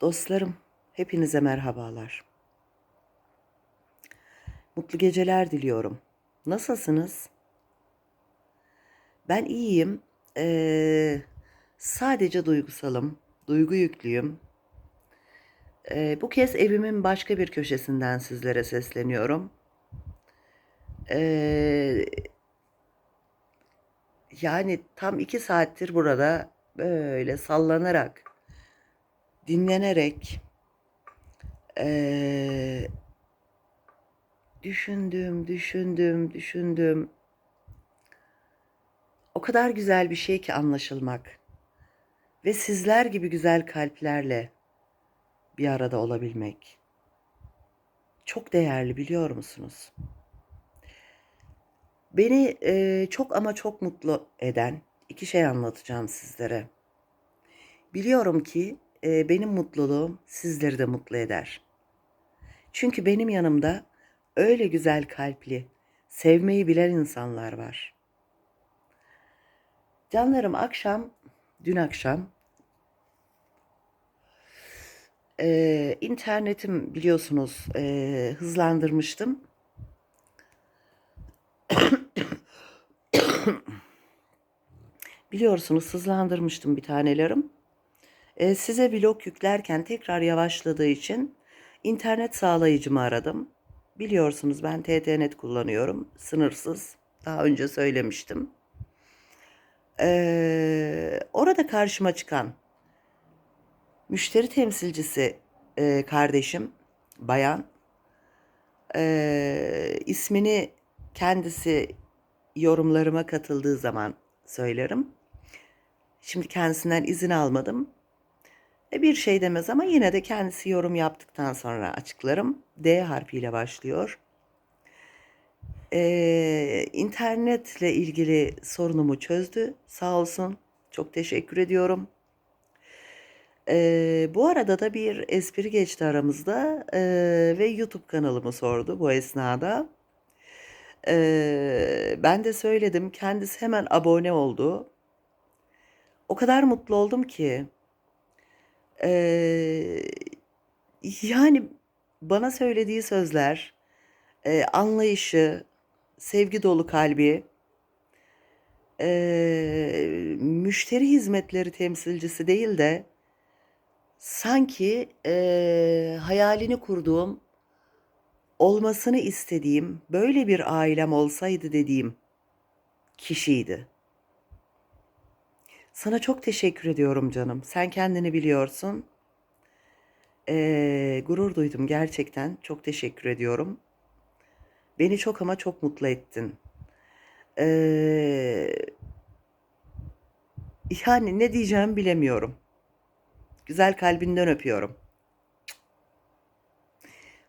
Dostlarım, hepinize merhabalar. Mutlu geceler diliyorum. Nasılsınız? Ben iyiyim. Eee, sadece duygusalım, duygu yüklüyüm. Eee, bu kez evimin başka bir köşesinden sizlere sesleniyorum. Eee, yani tam iki saattir burada böyle sallanarak, dinlenerek, eee, düşündüm, düşündüm, düşündüm. O kadar güzel bir şey ki anlaşılmak ve sizler gibi güzel kalplerle bir arada olabilmek. Çok değerli biliyor musunuz? Beni, eee, çok ama çok mutlu eden 2 şey anlatacağım sizlere. Biliyorum ki, eee, benim mutluluğum sizleri de mutlu eder. Çünkü benim yanımda öyle güzel kalpli, sevmeyi bilen insanlar var. Canlarım akşam, dün akşam eee, internetim biliyorsunuz, eee, hızlandırmıştım. Biliyorsunuz hızlandırmıştım bir tanelerim. Eee, size vlog yüklerken tekrar yavaşladığı için internet sağlayıcımı aradım. Biliyorsunuz ben TT-Net kullanıyorum, sınırsız. Daha önce söylemiştim. Eee, orada karşıma çıkan müşteri temsilcisi, eee, kardeşim, bayan, eee, ismini kendisi yorumlarıma katıldığı zaman söylerim. Şimdi kendisinden izin almadım. E, bir şey demez ama yine de kendisi yorum yaptıktan sonra açıklarım. D harfiyle başlıyor. Eee, internetle ilgili sorunumu çözdü. Sağ olsun. Çok teşekkür ediyorum. Eee, bu arada da bir espri geçti aramızda, eee, ve YouTube kanalımı sordu bu esnada. Eee, ben de söyledim. Kendisi hemen abone oldu. O kadar mutlu oldum ki. Eee, yani bana söylediği sözler, eee, anlayışı, sevgi dolu kalbi, eee, müşteri hizmetleri temsilcisi değil de sanki, eee, hayalini kurduğum, olmasını istediğim, böyle bir ailem olsaydı dediğim kişiydi. Sana çok teşekkür ediyorum canım. Sen kendini biliyorsun. Eee, gurur duydum gerçekten. Çok teşekkür ediyorum. Beni çok ama çok mutlu ettin. Eee yani ne diyeceğimi bilemiyorum. Güzel kalbinden öpüyorum.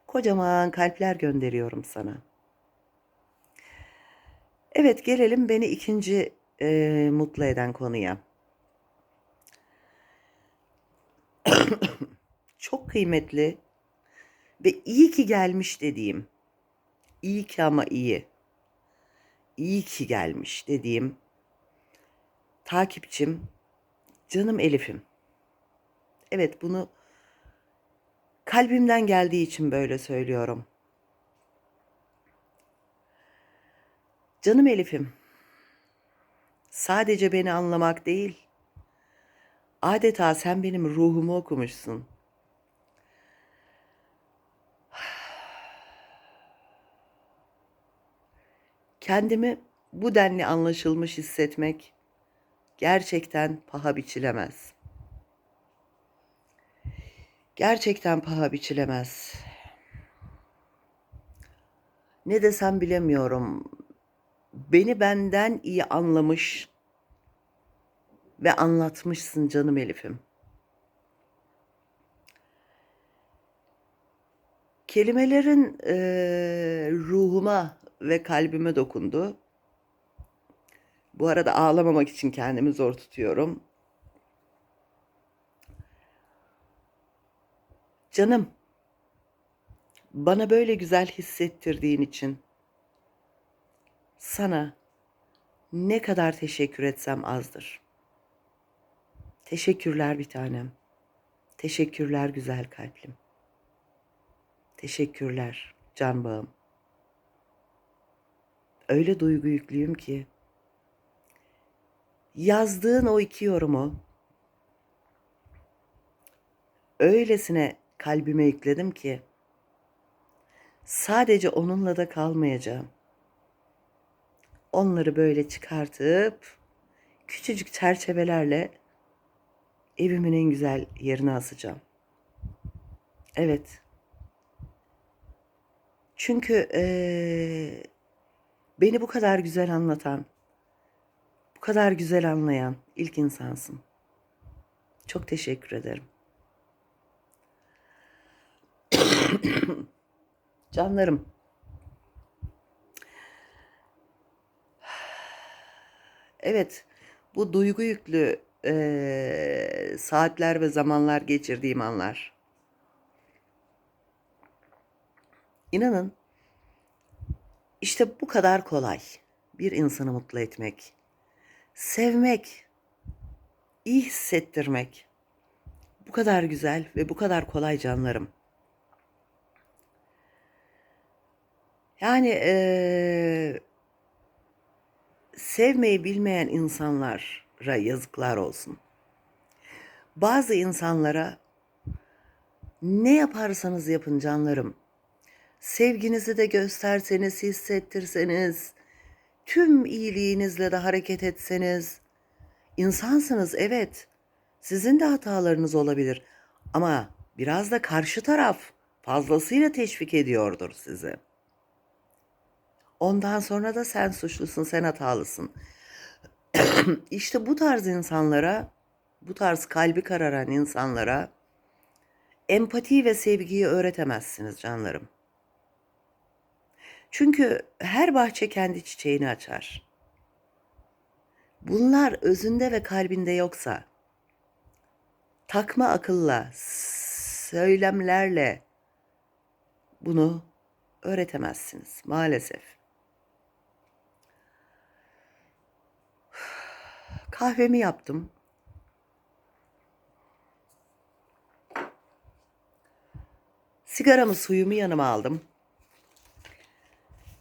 Kocaman kalpler gönderiyorum sana. Evet, gelelim beni 2'nci, eee, mutlu eden konuya. Çok kıymetli ve iyi ki gelmiş dediğim, iyi ki ama iyi, iyi ki gelmiş dediğim takipçim, canım Elif'im. Evet, bunu kalbimden geldiği için böyle söylüyorum. Canım Elif'im, sadece beni anlamak değil, adeta sen benim ruhumu okumuşsun. Kendimi bu denli anlaşılmış hissetmek gerçekten paha biçilemez. Gerçekten paha biçilemez. Ne desem bilemiyorum. Beni benden iyi anlamış ve anlatmışsın canım Elif'im. Kelimelerin, eee, ruhuma ve kalbime dokundu. Bu arada ağlamamak için kendimi zor tutuyorum. Canım, bana böyle güzel hissettirdiğin için sana ne kadar teşekkür etsem azdır. Teşekkürler bir tanem. Teşekkürler güzel kalplim. Teşekkürler can bağım. Öyle duygu yüklüyüm ki yazdığın o iki yorumu öylesine kalbime yükledim ki sadece onunla da kalmayacağım. Onları böyle çıkartıp küçücük çerçevelerle evimin en güzel yerine asacağım. Evet. Çünkü eee, beni bu kadar güzel anlatan, bu kadar güzel anlayan ilk insansın. Çok teşekkür ederim. Canlarım. Evet, bu duygu yüklü eee, saatler ve zamanlar geçirdiğim anlar. İnanın, işte bu kadar kolay bir insanı mutlu etmek, sevmek, iyi hissettirmek. Bu kadar güzel ve bu kadar kolay canlarım. Yani eee, sevmeyi bilmeyen insanlara yazıklar olsun. Bazı insanlara ne yaparsanız yapın canlarım. Sevginizi de gösterseniz, hissettirseniz, tüm iyiliğinizle de hareket etseniz, insansınız evet. Sizin de hatalarınız olabilir ama biraz da karşı taraf fazlasıyla teşvik ediyordur sizi. Ondan sonra da sen suçlusun, sen hatalısın. İşte bu tarz insanlara, bu tarz kalbi kararan insanlara empati ve sevgiyi öğretemezsiniz canlarım. Çünkü her bahçe kendi çiçeğini açar. Bunlar özünde ve kalbinde yoksa takma akılla, söylemlerle bunu öğretemezsiniz maalesef. Kahvemi yaptım. Sigaramı, suyumu yanıma aldım.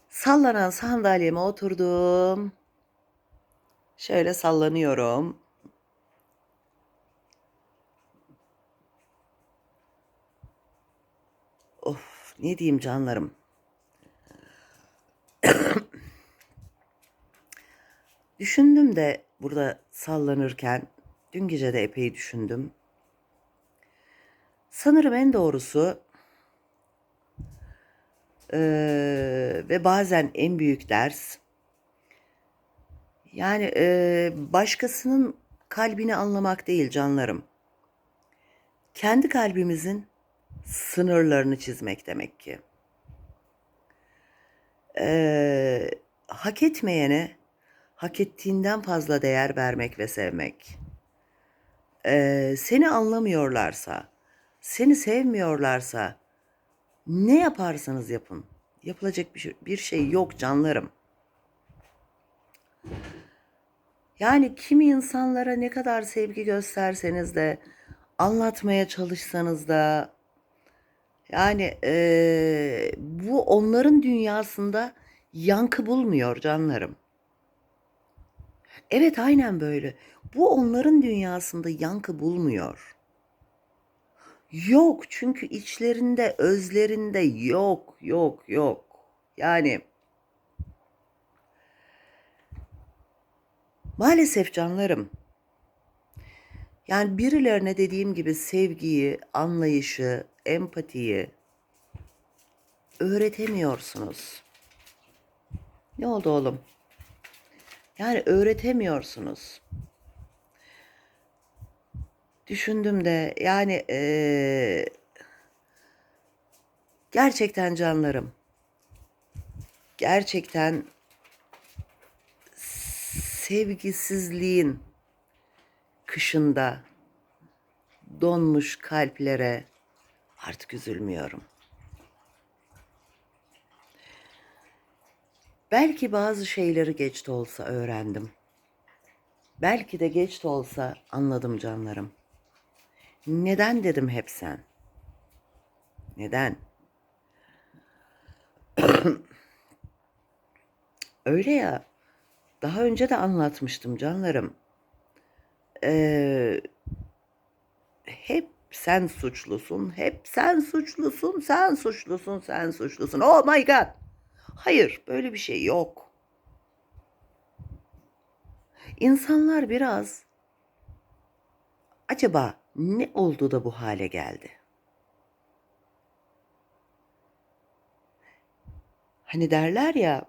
Sallanan sandalyeme oturdum. Şöyle sallanıyorum. Of, ne diyeyim canlarım. Düşündüm de burada sallanırken, dün gece de epey düşündüm. Sanırım en doğrusu eee, ve bazen en büyük ders, yani eee, başkasının kalbini anlamak değil canlarım. Kendi kalbimizin sınırlarını çizmek demek ki. Eee, hak etmeyene hak ettiğinden fazla değer vermek ve sevmek. Eee, seni anlamıyorlarsa, seni sevmiyorlarsa ne yaparsanız yapın. Yapılacak bir şey, bir şey yok canlarım. Yani kimi insanlara ne kadar sevgi gösterseniz de anlatmaya çalışsanız da yani eee, bu onların dünyasında yankı bulmuyor canlarım. Evet aynen böyle. Bu onların dünyasında yankı bulmuyor. Yok çünkü içlerinde, özlerinde yok, yok, yok. Yani maalesef canlarım. Yani birilerine dediğim gibi sevgiyi, anlayışı, empatiyi öğretemiyorsunuz. Ne oldu oğlum? Yani öğretemiyorsunuz. Düşündüm de yani eee, gerçekten canlarım, gerçekten sevgisizliğin kışında donmuş kalplere artık üzülmüyorum. Belki bazı şeyleri geç de olsa öğrendim. Belki de geç de olsa anladım canlarım. Neden dedim hep sen? Neden? Öyle ya. Daha önce de anlatmıştım canlarım. Ee, hep sen suçlusun, hep sen suçlusun, sen suçlusun, sen suçlusun. Oh my god. Hayır, böyle bir şey yok. İnsanlar biraz acaba ne oldu da bu hale geldi? Hani derler ya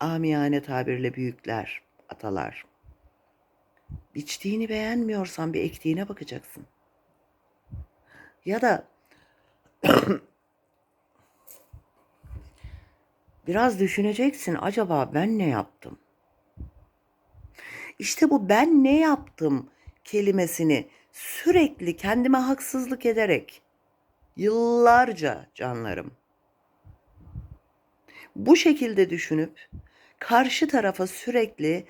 amiyane tabirle büyükler, atalar. Biçtiğini beğenmiyorsan bir ektiğine bakacaksın. Ya da biraz düşüneceksin acaba ben ne yaptım? İşte bu ben ne yaptım kelimesini sürekli kendime haksızlık ederek yıllarca canlarım bu şekilde düşünüp karşı tarafa sürekli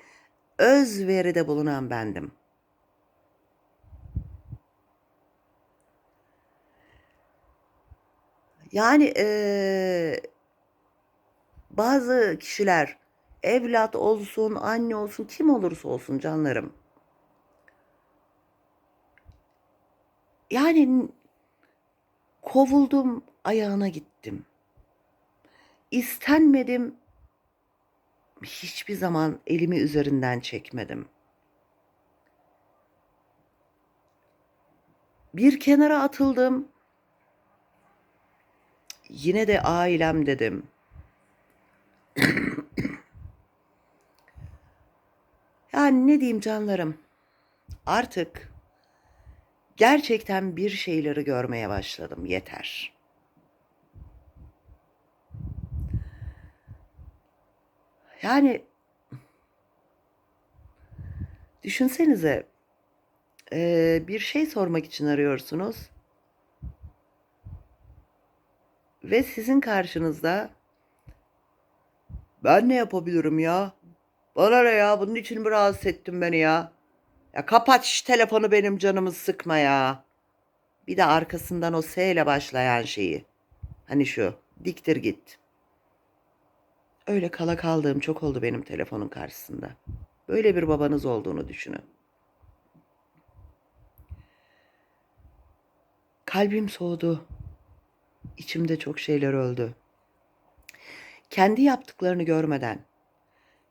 özveride bulunan bendim. Yani eee, bazı kişiler evlat olsun, anne olsun, kim olursa olsun canlarım. Yani kovuldum, ayağına gittim. İstenmedim, hiçbir zaman elimi üzerinden çekmedim. Bir kenara atıldım. Yine de ailem dedim. Yani ne diyeyim canlarım? Artık gerçekten bir şeyleri görmeye başladım. Yeter. Yani düşünsenize eee, bir şey sormak için arıyorsunuz ve sizin karşınızda ben ne yapabilirim ya? Bana ne ya? Bunun için mi rahatsız ettin beni ya? Ya kapat şu telefonu benim canımı sıkma ya. Bir de arkasından o S ile başlayan şeyi. Hani şu diktir git. Öyle kala kaldığım çok oldu benim telefonun karşısında. Böyle bir babanız olduğunu düşünün. Kalbim soğudu. İçimde çok şeyler öldü. Kendi yaptıklarını görmeden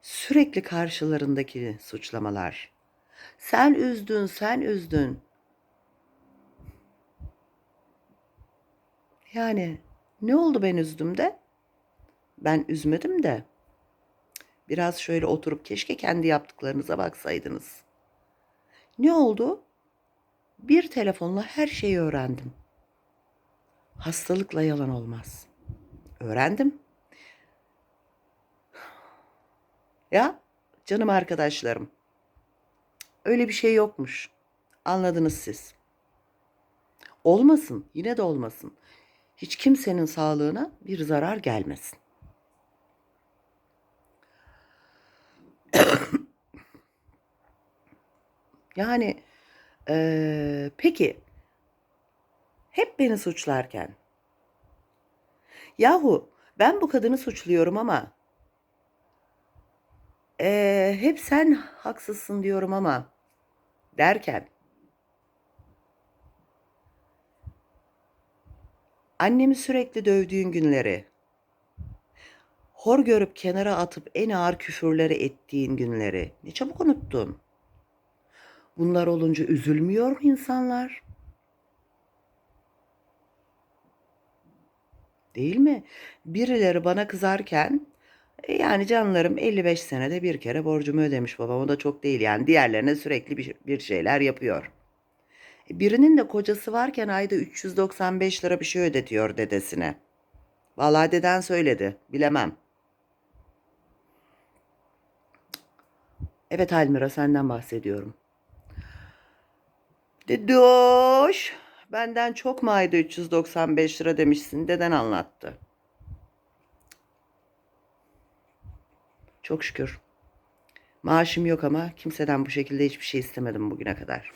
sürekli karşılarındaki suçlamalar. Sen üzdün, sen üzdün. Yani ne oldu ben üzdüm de? Ben üzmedim de. Biraz şöyle oturup keşke kendi yaptıklarınıza baksaydınız. Ne oldu? Bir telefonla her şeyi öğrendim. Hastalıkla yalan olmaz. Öğrendim. Ya canım arkadaşlarım. Öyle bir şey yokmuş. Anladınız siz. Olmasın, yine de olmasın. Hiç kimsenin sağlığına bir zarar gelmesin. Yani eee, peki hep beni suçlarken yahu ben bu kadını suçluyorum ama eee, hep sen haksızsın diyorum ama derken annemi sürekli dövdüğün günleri hor görüp kenara atıp en ağır küfürleri ettiğin günleri ne çabuk unuttun. Bunlar olunca üzülmüyor mu insanlar? Değil mi? Birileri bana kızarken e, yani canlarım 55 senede bir kere borcumu ödemiş babam. O da çok değil yani. Diğerlerine sürekli bir, şeyler yapıyor. E, Birinin de kocası varken ayda 395 lira bir şey ödetiyor dedesine. Vallahi deden söyledi. Bilemem. Evet Almira senden bahsediyorum. Dedoş. Benden çok mu ayda 395 lira demişsin? Deden anlattı. Çok şükür. Maaşım yok ama kimseden bu şekilde hiçbir şey istemedim bugüne kadar.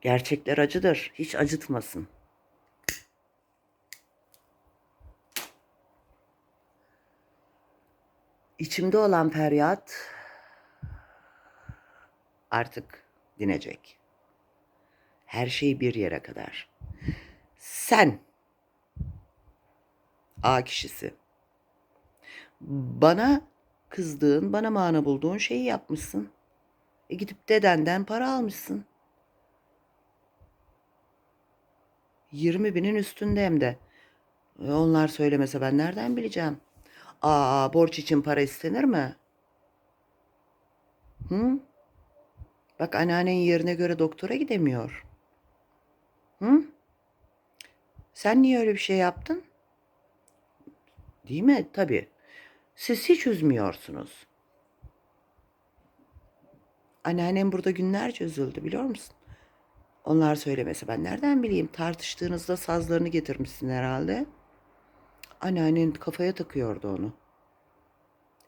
Gerçekler acıdır. Hiç acıtmasın. İçimde olan feryat artık dinecek. Her şey bir yere kadar. Sen A kişisi. Bana kızdığın, bana mana bulduğun şeyi yapmışsın. E gidip dedenden para almışsın. 20 binin üstünde hem de. E onlar söylemese ben nereden bileceğim? Aa borç için para istenir mi? Hı? Bak anneannen yerine göre doktora gidemiyor. Hı? Sen niye öyle bir şey yaptın? Değil mi? Tabii. Siz hiç üzmüyorsunuz. Anneannem burada günlerce üzüldü biliyor musun? Onlar söylemesi ben nereden bileyim? Tartıştığınızda sazlarını getirmişsin herhalde. Anneannen kafaya takıyordu onu.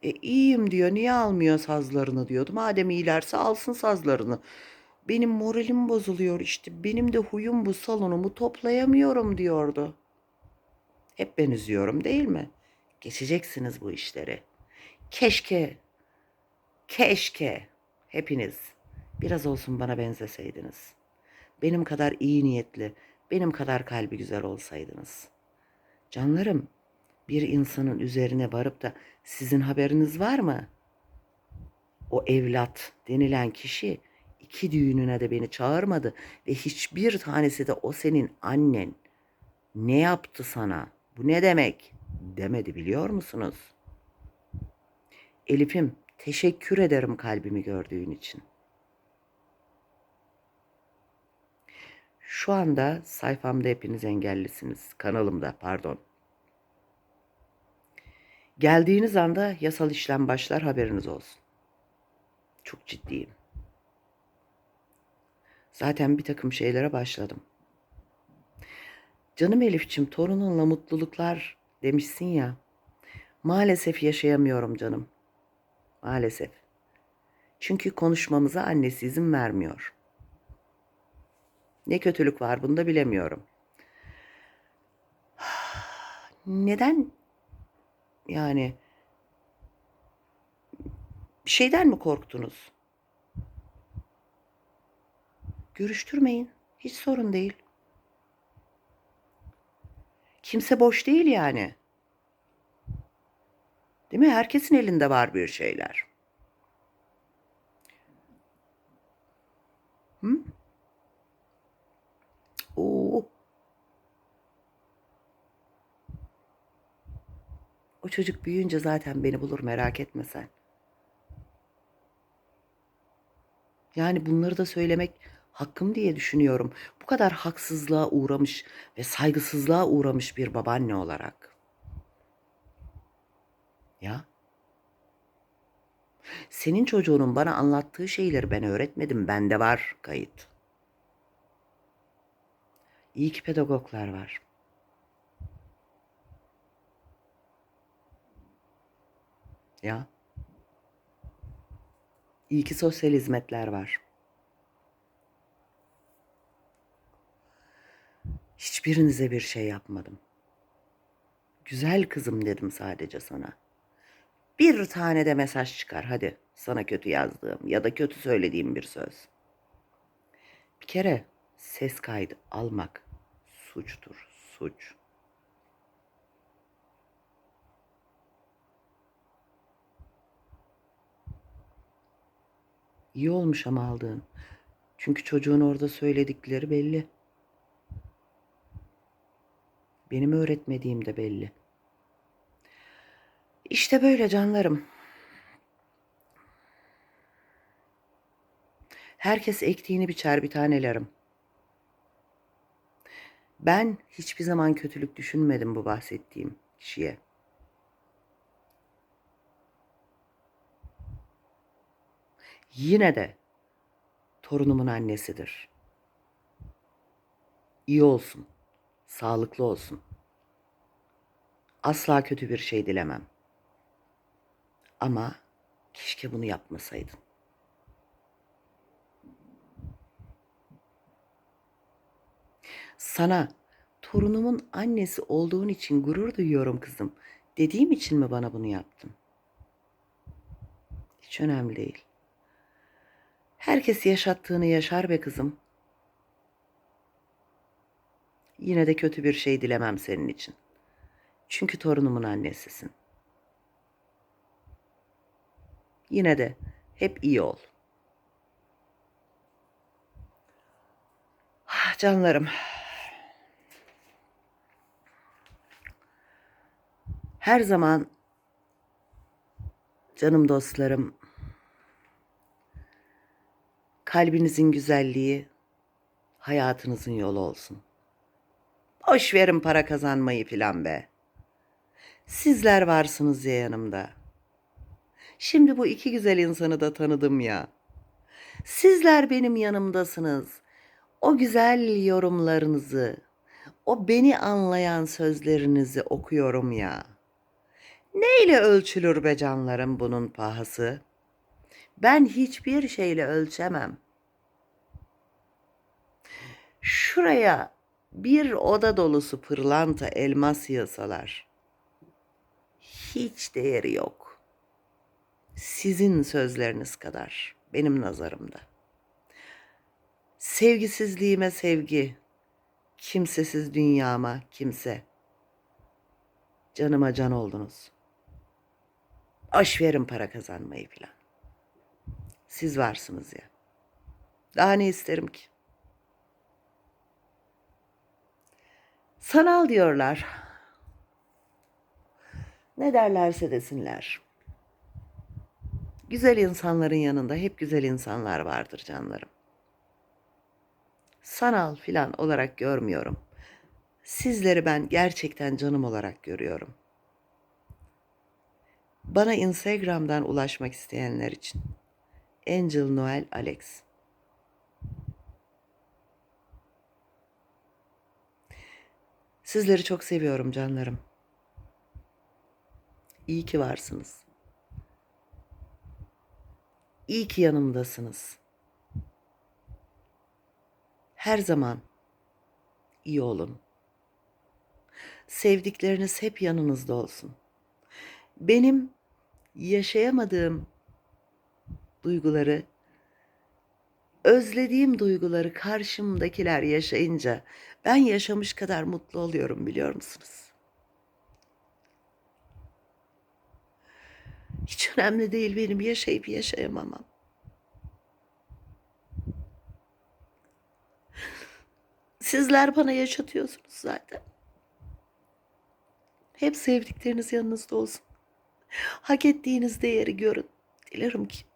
E iyiyim diyor. Niye almıyor sazlarını diyordu. Madem iyilerse alsın sazlarını. Benim moralim bozuluyor işte. Benim de huyum bu salonumu toplayamıyorum diyordu. Hep ben üzüyorum değil mi? Geçeceksiniz bu işleri. Keşke, keşke hepiniz biraz olsun bana benzeseydiniz. Benim kadar iyi niyetli, benim kadar kalbi güzel olsaydınız. Canlarım, bir insanın üzerine varıp da sizin haberiniz var mı? O evlat denilen kişi iki düğününe de beni çağırmadı ve hiçbir tanesi de o senin annen ne yaptı sana? Bu ne demek? Demedi biliyor musunuz? Elif'im teşekkür ederim kalbimi gördüğün için. Şu anda sayfamda hepiniz engellisiniz. Kanalımda pardon. Geldiğiniz anda yasal işlem başlar haberiniz olsun. Çok ciddiyim. Zaten bir takım şeylere başladım. Canım Elifçim torununla mutluluklar demişsin ya. Maalesef yaşayamıyorum canım. Maalesef. Çünkü konuşmamıza annesi izin vermiyor. Ne kötülük var bunda bilemiyorum. Neden yani bir şeyden mi korktunuz? Görüştürmeyin. Hiç sorun değil. Kimse boş değil yani. Değil mi? Herkesin elinde var bir şeyler. Hı? Oo. O çocuk büyüyünce zaten beni bulur merak etme sen. Yani bunları da söylemek hakkım diye düşünüyorum. Bu kadar haksızlığa uğramış ve saygısızlığa uğramış bir babaanne olarak. Ya. Senin çocuğunun bana anlattığı şeyleri ben öğretmedim. Bende var kayıt. İyi ki pedagoglar var. Ya. İyi ki sosyal hizmetler var. Hiçbirinize bir şey yapmadım. Güzel kızım dedim sadece sana. Bir tane de mesaj çıkar hadi sana kötü yazdığım ya da kötü söylediğim bir söz. Bir kere ses kaydı almak suçtur, suç. İyi olmuş ama aldığın. Çünkü çocuğun orada söyledikleri belli. Benim öğretmediğim de belli. İşte böyle canlarım. Herkes ektiğini biçer bir tanelerim. Ben hiçbir zaman kötülük düşünmedim bu bahsettiğim kişiye. Yine de torunumun annesidir. İyi olsun, sağlıklı olsun. Asla kötü bir şey dilemem. Ama keşke bunu yapmasaydın. Sana torunumun annesi olduğun için gurur duyuyorum kızım dediğim için mi bana bunu yaptın? Hiç önemli değil. Herkes yaşattığını yaşar be kızım. Yine de kötü bir şey dilemem senin için. Çünkü torunumun annesisin. Yine de hep iyi ol. Ah, Canlarım. Her zaman canım dostlarım kalbinizin güzelliği hayatınızın yolu olsun. Boş verin para kazanmayı filan be. Sizler varsınız ya yanımda. Şimdi bu iki güzel insanı da tanıdım ya. Sizler benim yanımdasınız. O güzel yorumlarınızı, o beni anlayan sözlerinizi okuyorum ya. Neyle ölçülür be canlarım bunun pahası? Ben hiçbir şeyle ölçemem. Şuraya bir oda dolusu pırlanta elmas yığsalar hiç değeri yok. Sizin sözleriniz kadar benim nazarımda. Sevgisizliğime sevgi, kimsesiz dünyama kimse. Canıma can oldunuz. Boş verin para kazanmayı filan. Siz varsınız ya. Daha ne isterim ki? Sanal diyorlar. Ne derlerse desinler. Güzel insanların yanında hep güzel insanlar vardır canlarım. Sanal filan olarak görmüyorum. Sizleri ben gerçekten canım olarak görüyorum. Bana Instagram'dan ulaşmak isteyenler için Angel Noel Alex. Sizleri çok seviyorum canlarım. İyi ki varsınız. İyi ki yanımdasınız. Her zaman iyi olun. Sevdikleriniz hep yanınızda olsun. Benim yaşayamadığım duyguları, özlediğim duyguları karşımdakiler yaşayınca ben yaşamış kadar mutlu oluyorum biliyor musunuz? Hiç önemli değil benim yaşayıp yaşayamamam. Sizler bana yaşatıyorsunuz zaten. Hep sevdikleriniz yanınızda olsun. Hak ettiğiniz değeri görün. Dilerim ki.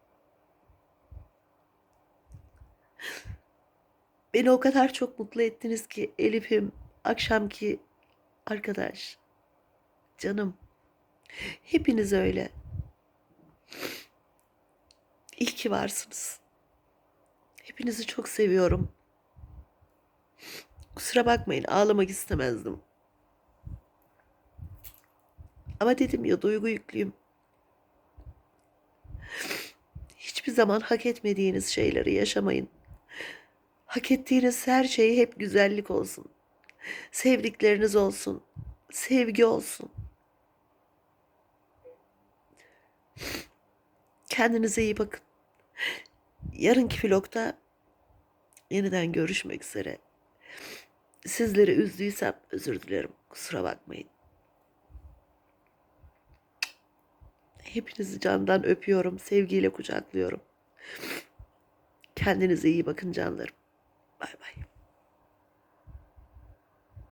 Beni o kadar çok mutlu ettiniz ki Elif'im, akşamki arkadaş, canım. Hepiniz öyle. İyi ki varsınız. Hepinizi çok seviyorum. Kusura bakmayın ağlamak istemezdim. Ama dedim ya duygu yüklüyüm. Hiçbir zaman hak etmediğiniz şeyleri yaşamayın. Hak ettiğiniz her şey hep güzellik olsun. Sevdikleriniz olsun. Sevgi olsun. Kendinize iyi bakın. Yarınki vlogda yeniden görüşmek üzere. Sizleri üzdüysem özür dilerim. Kusura bakmayın. Hepinizi candan öpüyorum. Sevgiyle kucaklıyorum. Kendinize iyi bakın canlarım. 哎呀妈呀